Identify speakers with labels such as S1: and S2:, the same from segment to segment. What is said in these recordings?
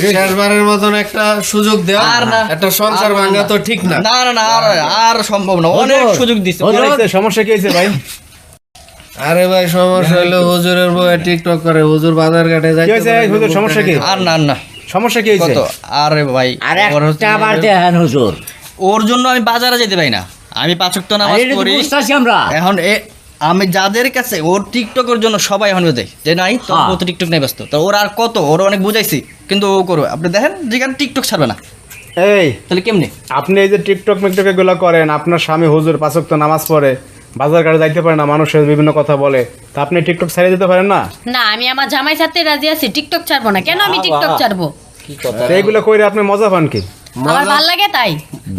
S1: শেষবারের মতন একটা সুযোগ দেওয়া।
S2: আর না।
S1: একটা সংসার ভাঙা তো ঠিক না।
S2: না না আর আর সম্ভব না। অনেক সুযোগ দিচ্ছে?
S3: সমস্যা কি হয়েছে ভাই?
S1: আরে ভাই সমস্যা হলো হুজুরের বউ টিকটক করে। হুজুর বাজার ঘাটে
S3: হুজুর, সমস্যা কি?
S2: আর না না।
S3: সমস্যা কি হয়েছে?
S2: আরে ভাই
S4: আর
S2: ওর
S4: একটা আবার দেন হুজুর।
S2: ওর জন্য আমি বাজারে যেতে পারি না। আমি পাঁচক তো নামাজ পড়ি।
S4: আমরা।
S2: এখন আমি যাদের কাছে ওর টিকটকের জন্য সবাই এখন দেয় যে নাই তো
S4: হ্যাঁ।
S2: ও তো টিকটক নেই ব্যস্ত। তো ওর আর কত? ওর অনেক বুঝাইছি কিন্তু ও করবে। আপনি দেখেন যেখানে টিকটক ছাড়বে না।
S3: এই
S2: তাহলে কেমনি?
S3: আপনি এই যে টিকটক মিকটক এগুলো করেন আপনার স্বামী হুজুর পাঁচক তো নামাজ পড়ে বাজার ঘাটে যাইতে পারে না মানুষের বিভিন্ন কথা বলে তা আপনি টিকটক ছেড়ে দিতে পারেন না?
S5: না আমি আমার জামাই ছাড়তে রাজি আছি টিকটক ছাড়বো না। কেন আমি টিকটক ছাড়বো?
S3: এইগুলো কইরে আপনি মজা পান কি?
S5: আমার ভালো লাগে তাই।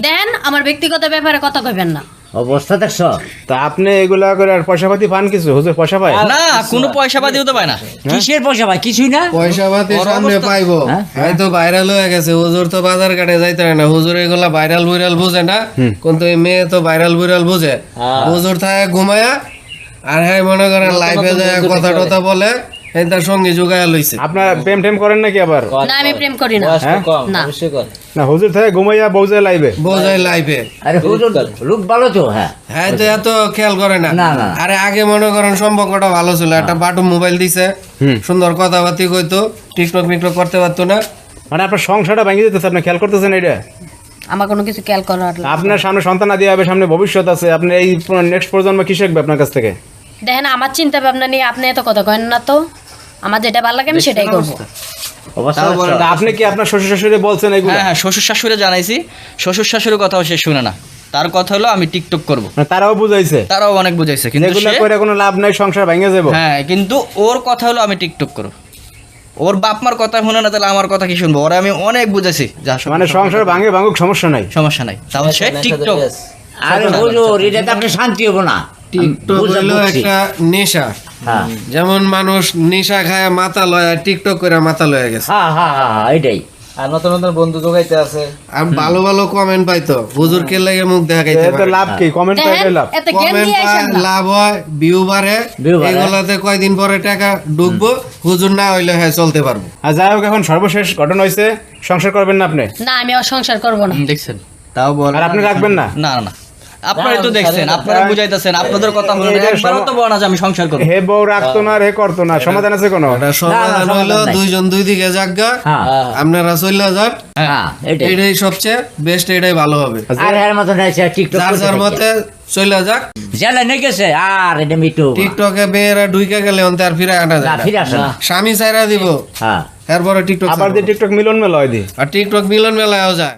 S5: দেন আমার ব্যক্তিগত ব্যাপারে কথা কইবেন না।
S4: অবস্থা দেখছ?
S3: তা আপনি এগুলা করে আর পয়সা পাতি পান কিছু? হুজুর পয়সা পায়?
S2: না কোনো পয়সা পাতিও তো পায় না।
S4: কিসের পয়সা ভাই কিছুই না?
S1: পয়সা পাতি সামনে পাইবো।
S4: হ্যাঁ?
S1: হয়তো ভাইরাল হয়ে গেছে। হুজুর তো বাজার ঘাটে যাইতে পারে না। হুজুর এগুলা ভাইরাল বুইরাল বুঝে না। কিন্তু এই মেয়ে তো ভাইরাল বুইরাল বুঝে। হুজুর থাকে ঘুমায়া আর হ্যাঁ মনে করেন লাইফে যায় কথা টথা বলে। তার সঙ্গে যোগায়া লইছে।
S3: আপনার প্রেম টেম করেন নাকি আবার?
S5: না আমি প্রেম করি না।
S3: হ্যাঁ?
S5: না।
S3: না হুজুর থাকে ঘুমাইয়া লাইবে।
S1: লাইফে
S4: আরে হুজুর লোক ভালো তো হ্যাঁ।
S1: হ্যাঁ তো এত খেয়াল করে না।
S4: না, না।
S1: আরে আগে মনে করেন সম্পর্কটা ভালো ছিল। একটা বাটু মোবাইল দিছে। সুন্দর কথাবার্তি কইতো টিকটক মিকটক করতে পারতো না।
S3: মানে আপনার সংসারটা ভেঙে যেতেছে আপনি খেয়াল করতেছেন এটা
S5: আমার কোনো কিছু খেয়াল করার
S3: আপনার সামনে সন্তান আদি হবে সামনে ভবিষ্যৎ আছে। আপনি এই নেক্সট প্রজন্ম কি শিখবে আপনার কাছ থেকে?
S5: দেখেন আমার চিন্তা ভাবনা নিয়ে আপনি এত কথা কেন না তো। আমার যেটা ভালো লাগে আমি সেটাই করব।
S3: আপনি কি আপনার শ্বশুর শাশুড়ি বলছেন এগুলো?
S2: হ্যাঁ হ্যাঁ শ্বশুর শাশুড়ি জানাইছি। শ্বশুর শাশুড়ির কথাও সে শুনে না। তার কথা হলো আমি টিকটক করব।
S3: তারাও বুঝাইছে।
S2: তারাও অনেক বুঝাইছে কিন্তু
S3: এগুলো করে কোনো লাভ নাই সংসার ভেঙে যাব
S2: হ্যাঁ কিন্তু ওর কথা হলো আমি টিকটক করব। ওর বাপ মার কথা শুনে না তাহলে আমার কথা কি শুনব? ওরা আমি অনেক বুঝাইছি যা
S3: মানে সংসার ভাঙে ভাঙুক সমস্যা নাই।
S2: সমস্যা নাই। তাহলে সে টিকটক।
S4: আরে হুজুর এটা তো আপনি শান্তি হব না।
S1: টিকটক হলো একটা নেশা। যেমন মানুষ নেশা খায় মাথা লয় টিকটক করে মাথা লয়ে গেছে।
S4: হ্যাঁ হ্যাঁ হ্যাঁ হ্যাঁ, এটাই
S6: আর নতুন নতুন বন্ধু যোগাইতে আছে।
S1: আর ভালো ভালো কমেন্ট পাইতো। হুজুর কে লাগে মুখ দেখাইতে
S3: এতে
S1: পারে।
S3: লাভ কি? কমেন্ট পাইলে লাভ।
S1: কমেন্ট লাভ হয় ভিউ বাড়ে। এগুলাতে কয়দিন পরে টাকা ঢুকবো হুজুর না হইলে হ্যাঁ চলতে পারব।
S3: আর যাই হোক এখন সর্বশেষ ঘটনা হয়েছে সংসার করবেন না আপনি?
S5: না আমি আর সংসার করব না।
S2: দেখছেন। তাও বল
S3: আর আপনি রাখবেন না?
S2: না না। না আপনারাই তো দেখছেন আপনারা বুঝাইতেছেন আপনাদের কথা মনে একবারও তো বলা না আমি সংসার করব।
S3: হে বউ রাখতো না হে করতো না সমাধান আছে কোনো?
S1: এটা সমাধান
S4: নাই।
S1: দুইজন দুই দিকে
S4: হ্যাঁ।
S1: আপনারা চলে যান।
S4: হ্যাঁ এটাই।
S1: এটাই সবচেয়ে বেস্ট এটাই ভালো হবে।
S4: আর এর আছে টিকটক
S1: যার যার মতে চলে যাক।
S4: জেলে নিয়ে গেছে আর এটা মিটু।
S1: টিকটকে ঢুকে গেলে অন্তে আর ফিরে আনা যায় না।
S4: ফিরে আসে না।
S1: স্বামী চাইরা দিব।
S4: হ্যাঁ।
S1: এরপরে টিকটক
S3: আবার যে টিকটক মিলন মেলা হয় দি।
S1: আর টিকটক মিলন মেলায়ও যায়।